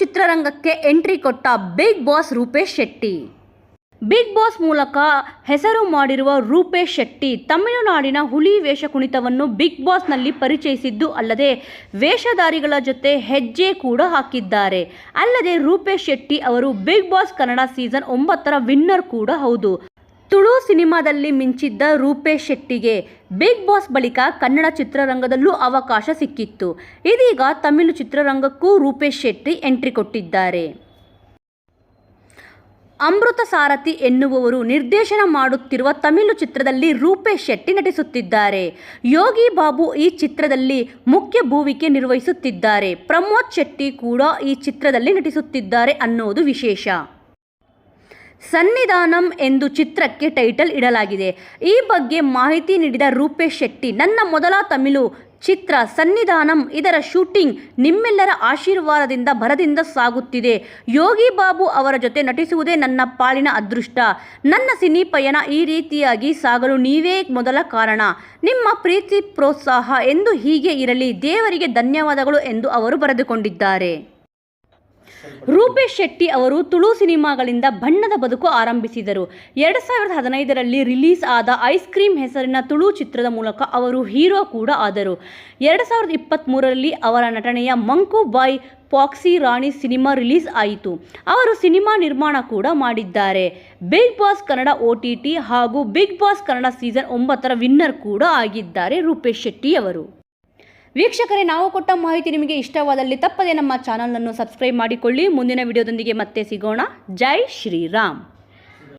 ಚಿತ್ರರಂಗಕ್ಕೆ ಎಂಟ್ರಿ ಕೊಟ್ಟ big boss Rupesh Shetty. Big boss ಮೂಲಕ ಹೆಸರು ಮಾಡಿರುವ ರೂಪೇಶ್ ಶೆಟ್ಟಿ ತಮಿಳುನಾಡಿನ ಹುಲಿ ವೇಷ ಕುಣಿತವನ್ನು ಬಿಗ್ ಬಾಸ್ನಲ್ಲಿ ಪರಿಚಯಿಸಿದ್ದು ಅಲ್ಲದೆ ವೇಷಧಾರಿಗಳ ಜೊತೆ ಹೆಜ್ಜೆ ಕೂಡ ಹಾಕಿದ್ದಾರೆ. ಅಲ್ಲದೆ ರೂಪೇಶ್ ಶೆಟ್ಟಿ ಅವರು ಬಿಗ್ ಬಾಸ್ ಕನ್ನಡ ಸೀಸನ್ ಒಂಬತ್ತರ ವಿನ್ನರ್ ಕೂಡ ಹೌದು. ತುಳು ಸಿನಿಮಾದಲ್ಲಿ ಮಿಂಚಿದ್ದ ರೂಪೇಶ್ ಶೆಟ್ಟಿಗೆ ಬಿಗ್ ಬಾಸ್ ಬಳಿಕ ಕನ್ನಡ ಚಿತ್ರರಂಗದಲ್ಲೂ ಅವಕಾಶ ಸಿಕ್ಕಿತ್ತು. ಇದೀಗ ತಮಿಳು ಚಿತ್ರರಂಗಕ್ಕೂ ರೂಪೇಶ್ ಶೆಟ್ಟಿ ಎಂಟ್ರಿ ಕೊಟ್ಟಿದ್ದಾರೆ. ಅಮೃತ ಸಾರಥಿ ಎನ್ನುವವರು ನಿರ್ದೇಶನ ಮಾಡುತ್ತಿರುವ ತಮಿಳು ಚಿತ್ರದಲ್ಲಿ ರೂಪೇಶ್ ಶೆಟ್ಟಿ ನಟಿಸುತ್ತಿದ್ದಾರೆ. ಯೋಗಿ ಬಾಬು ಈ ಚಿತ್ರದಲ್ಲಿ ಮುಖ್ಯ ಭೂಮಿಕೆ ನಿರ್ವಹಿಸುತ್ತಿದ್ದಾರೆ. ಪ್ರಮೋದ್ ಶೆಟ್ಟಿ ಕೂಡ ಈ ಚಿತ್ರದಲ್ಲಿ ನಟಿಸುತ್ತಿದ್ದಾರೆ ಅನ್ನೋದು ವಿಶೇಷ. ಸನ್ನಿಧಾನಂ ಎಂದು ಚಿತ್ರಕ್ಕೆ ಟೈಟಲ್ ಇಡಲಾಗಿದೆ. ಈ ಬಗ್ಗೆ ಮಾಹಿತಿ ನೀಡಿದ ರೂಪೇಶ್ ಶೆಟ್ಟಿ, ನನ್ನ ಮೊದಲ ತಮಿಳು ಚಿತ್ರ ಸನ್ನಿಧಾನಂ. ಇದರ ಶೂಟಿಂಗ್ ನಿಮ್ಮೆಲ್ಲರ ಆಶೀರ್ವಾದದಿಂದ ಭರದಿಂದ ಸಾಗುತ್ತಿದೆ. ಯೋಗಿ ಬಾಬು ಅವರ ಜೊತೆ ನಟಿಸುವುದೇ ನನ್ನ ಪಾಲಿನ ಅದೃಷ್ಟ. ನನ್ನ ಸಿನಿ ಪಯಣ ಈ ರೀತಿಯಾಗಿ ಸಾಗಲು ನೀವೇ ಮೊದಲ ಕಾರಣ. ನಿಮ್ಮ ಪ್ರೀತಿ ಪ್ರೋತ್ಸಾಹ ಎಂದು ಹೀಗೆ ಇರಲಿ. ದೇವರಿಗೆ ಧನ್ಯವಾದಗಳು ಎಂದು ಅವರು ಬರೆದುಕೊಂಡಿದ್ದಾರೆ. ರೂಪೇಶ್ ಶೆಟ್ಟಿ ಅವರು ತುಳು ಸಿನಿಮಾಗಳಿಂದ ಬಣ್ಣದ ಬದುಕು ಆರಂಭಿಸಿದರು. ಎರಡು ಸಾವಿರದ ಹದಿನೈದರಲ್ಲಿ ರಿಲೀಸ್ ಆದ ಐಸ್ ಕ್ರೀಮ್ ಹೆಸರಿನ ತುಳು ಚಿತ್ರದ ಮೂಲಕ ಅವರು ಹೀರೋ ಕೂಡ ಆದರು. ಎರಡು ಸಾವಿರದ ಇಪ್ಪತ್ತ್ಮೂರರಲ್ಲಿ ಅವರ ನಟನೆಯ ಮಂಕು ಬಾಯ್ ಪಾಕ್ಸಿ ರಾಣಿ ಸಿನಿಮಾ ರಿಲೀಸ್ ಆಯಿತು. ಅವರು ಸಿನಿಮಾ ನಿರ್ಮಾಣ ಕೂಡ ಮಾಡಿದ್ದಾರೆ. Big boss Kannada O T T ಹಾಗೂ ಬಿಗ್ ಬಾಸ್ ಕನ್ನಡ ಸೀಸನ್ ಒಂಬತ್ತರ ವಿನ್ನರ್ ಕೂಡ ಆಗಿದ್ದಾರೆ ರೂಪೇಶ್ ಶೆಟ್ಟಿ ಅವರು. ವೀಕ್ಷಕರೇ, ನಾವು ಕೊಟ್ಟ ಮಾಹಿತಿ ನಿಮಗೆ ಇಷ್ಟವಾದಲ್ಲಿ ತಪ್ಪದೆ ನಮ್ಮ ಚಾನಲನ್ನು ಸಬ್ಸ್ಕ್ರೈಬ್ ಮಾಡಿಕೊಳ್ಳಿ. ಮುಂದಿನ ವಿಡಿಯೋದೊಂದಿಗೆ ಮತ್ತೆ ಸಿಗೋಣ. ಜೈ ಶ್ರೀರಾಮ್.